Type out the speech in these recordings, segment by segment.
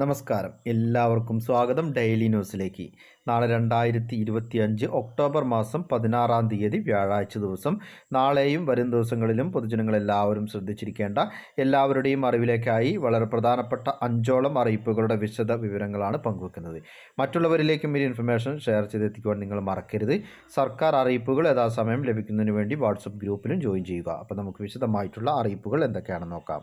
നമസ്കാരം. എല്ലാവർക്കും സ്വാഗതം ഡെയിലി ന്യൂസിലേക്ക്. നാളെ രണ്ടായിരത്തി ഇരുപത്തി അഞ്ച് ഒക്ടോബർ മാസം പതിനാറാം തീയതി വ്യാഴാഴ്ച ദിവസം. നാളെയും വരും ദിവസങ്ങളിലും പൊതുജനങ്ങളെല്ലാവരും ശ്രദ്ധിച്ചിരിക്കേണ്ട എല്ലാവരുടെയും അറിവിലേക്കായി വളരെ പ്രധാനപ്പെട്ട അഞ്ചോളം അറിയിപ്പുകളുടെ വിശദ വിവരങ്ങളാണ് പങ്കുവെക്കുന്നത്. മറ്റുള്ളവരിലേക്കും ഈ ഇൻഫർമേഷൻ ഷെയർ ചെയ്തെത്തിക്കുവാൻ നിങ്ങൾ മറക്കരുത്. സർക്കാർ അറിയിപ്പുകൾ യഥാസമയം ലഭിക്കുന്നതിന് വേണ്ടി വാട്സപ്പ് ഗ്രൂപ്പിലും ജോയിൻ ചെയ്യുക. അപ്പോൾ നമുക്ക് വിശദമായിട്ടുള്ള അറിയിപ്പുകൾ എന്തൊക്കെയാണെന്ന് നോക്കാം.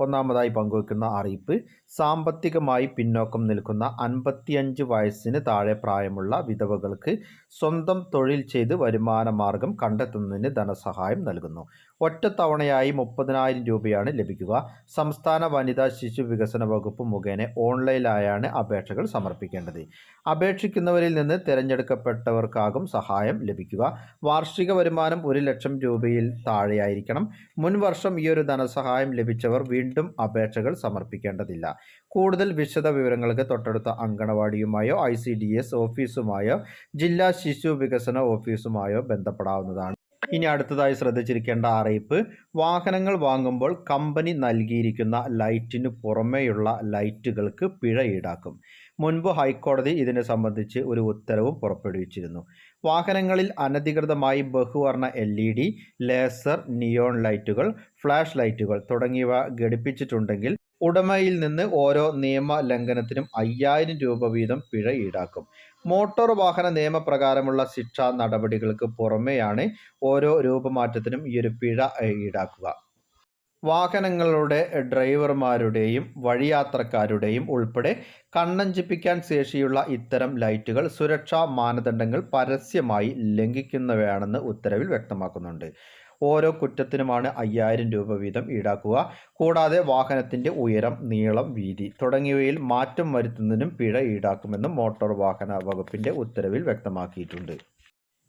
ഒന്നാമതായി പങ്കുവെക്കുന്ന അറിയിപ്പ് സാമ്പത്തികമായി പിന്നോക്കം നിൽക്കുന്ന അൻപത്തിയഞ്ച് വയസ്സിന് താഴെ പ്രായമുള്ള വിധവകൾക്ക് സ്വന്തം തൊഴിൽ ചെയ്ത് വരുമാനമാർഗം കണ്ടെത്തുന്നതിന് ധനസഹായം നൽകുന്നു. ഒറ്റത്തവണയായി മുപ്പതിനായിരം രൂപയാണ് ലഭിക്കുക. സംസ്ഥാന വനിതാ ശിശു വികസന വകുപ്പ് മുഖേന ഓൺലൈനായാണ് അപേക്ഷകൾ സമർപ്പിക്കേണ്ടത്. അപേക്ഷിക്കുന്നവരിൽ നിന്ന് തിരഞ്ഞെടുക്കപ്പെട്ടവർക്കാകും സഹായം ലഭിക്കുക. വാർഷിക വരുമാനം ഒരു ലക്ഷം രൂപയിൽ താഴെയായിരിക്കണം. മുൻവർഷം ഈ ഒരു ധനസഹായം ലഭിച്ചവർ വീണ്ടും അപേക്ഷകൾ സമർപ്പിക്കേണ്ടതില്ല. കൂടുതൽ വിശദ വിവരങ്ങൾക്ക് തൊട്ടടുത്ത അങ്കണവാടിയുമായോ ഐ ഓഫീസുമായോ ജില്ലാ ശിശു വികസന ഓഫീസുമായോ ബന്ധപ്പെടാവുന്നതാണ്. ഇനി അടുത്തതായി ശ്രദ്ധിച്ചിരിക്കേണ്ട അറിയിപ്പ്. വാഹനങ്ങൾ വാങ്ങുമ്പോൾ കമ്പനി നൽകിയിരിക്കുന്ന ലൈറ്റിന് പുറമേയുള്ള ലൈറ്റുകൾക്ക് പിഴ ഈടാക്കും. മുൻപ് ഹൈക്കോടതി ഇതിനെ സംബന്ധിച്ച് ഒരു ഉത്തരവും പുറപ്പെടുവിച്ചിരുന്നു. വാഹനങ്ങളിൽ അനധികൃതമായി ബഹുവർണ L E D laser neon ലൈറ്റുകൾ ഫ്ലാഷ് ലൈറ്റുകൾ തുടങ്ങിയവ ഘടിപ്പിച്ചിട്ടുണ്ടെങ്കിൽ ഉടമയിൽ നിന്ന് ഓരോ നിയമ ലംഘനത്തിനും അയ്യായിരം രൂപ വീതം പിഴ ഈടാക്കും. മോട്ടോർ വാഹന നിയമപ്രകാരമുള്ള ശിക്ഷാ നടപടികൾക്ക് പുറമെയാണ് ഓരോ രൂപമാറ്റത്തിനും ഈ ഒരു പിഴ ഈടാക്കുക. വാഹനങ്ങളുടെ ഡ്രൈവർമാരുടെയും വഴിയാത്രക്കാരുടെയും ഉൾപ്പെടെ കണ്ണഞ്ചിപ്പിക്കാൻ ശേഷിയുള്ള ഇത്തരം ലൈറ്റുകൾ സുരക്ഷാ മാനദണ്ഡങ്ങൾ പരസ്യമായി ലംഘിക്കുന്നവയാണെന്ന് ഉത്തരവിൽ വ്യക്തമാക്കുന്നുണ്ട്. ഓരോ കുറ്റത്തിനുമാണ് അയ്യായിരം രൂപ വീതം ഈടാക്കുക. കൂടാതെ വാഹനത്തിന്റെ ഉയരം നീളം വീതി തുടങ്ങിയവയിൽ മാറ്റം വരുത്തുന്നതിനും പിഴ ഈടാക്കുമെന്നും മോട്ടോർ വാഹന വകുപ്പിന്റെ ഉത്തരവിൽ വ്യക്തമാക്കിയിട്ടുണ്ട്.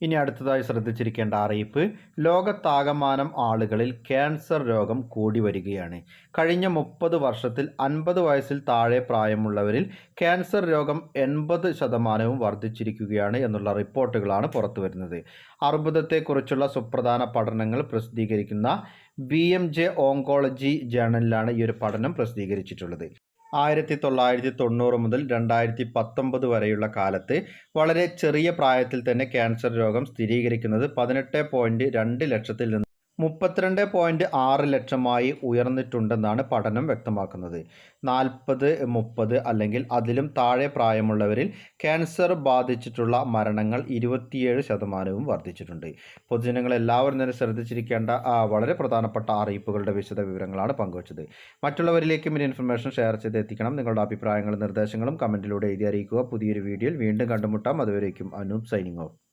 ഇനി അടുത്തതായി ശ്രദ്ധിച്ചിരിക്കേണ്ട അറിയിപ്പ് ലോകത്താകമാനം ആളുകളിൽ ക്യാൻസർ രോഗം കൂടി വരികയാണ്. കഴിഞ്ഞ മുപ്പത് വർഷത്തിൽ അൻപത് വയസ്സിൽ താഴെ പ്രായമുള്ളവരിൽ ക്യാൻസർ രോഗം എൺപത് ശതമാനവും വർദ്ധിച്ചിരിക്കുകയാണ് എന്നുള്ള റിപ്പോർട്ടുകളാണ് പുറത്തു വരുന്നത് അർബുദത്തെക്കുറിച്ചുള്ള സുപ്രധാന പഠനങ്ങൾ പ്രസിദ്ധീകരിക്കുന്ന ബി എം ജെ ഓങ്കോളജി ജേണലിലാണ് ഈ ഒരു പഠനം പ്രസിദ്ധീകരിച്ചിട്ടുള്ളത്. ആയിരത്തി തൊള്ളായിരത്തി തൊണ്ണൂറ് മുതൽ രണ്ടായിരത്തി പത്തൊമ്പത് വരെയുള്ള കാലത്ത് വളരെ ചെറിയ പ്രായത്തിൽ തന്നെ ക്യാൻസർ രോഗം സ്ഥിരീകരിക്കുന്നത് പതിനെട്ട് പോയിന്റ് രണ്ട് ലക്ഷത്തിൽ നിന്ന് മുപ്പത്തിരണ്ട് പോയിന്റ് ആറ് ലക്ഷമായി ഉയർന്നിട്ടുണ്ടെന്നാണ് പഠനം വ്യക്തമാക്കുന്നത്. നാൽപ്പത് മുപ്പത് അല്ലെങ്കിൽ അതിലും താഴെ പ്രായമുള്ളവരിൽ ക്യാൻസർ ബാധിച്ചിട്ടുള്ള മരണങ്ങൾ ഇരുപത്തിയേഴ് ശതമാനവും വർദ്ധിച്ചിട്ടുണ്ട്. പൊതുജനങ്ങൾ എല്ലാവരും തന്നെ ശ്രദ്ധിച്ചിരിക്കേണ്ട വളരെ പ്രധാനപ്പെട്ട അറിയിപ്പുകളുടെ വിശദ വിവരങ്ങളാണ് പങ്കുവച്ചത്. മറ്റുള്ളവരിലേക്കും ഈ ഇൻഫർമേഷൻ ഷെയർ ചെയ്ത് എത്തിക്കണം നിങ്ങളുടെ അഭിപ്രായങ്ങളും നിർദ്ദേശങ്ങളും കമന്റിലൂടെ എഴുതി അറിയിക്കുക. പുതിയൊരു വീഡിയോയിൽ വീണ്ടും കണ്ടുമുട്ടാം. അതുവരേക്കും അനൂപ് സൈനിങ് ഓഫ്.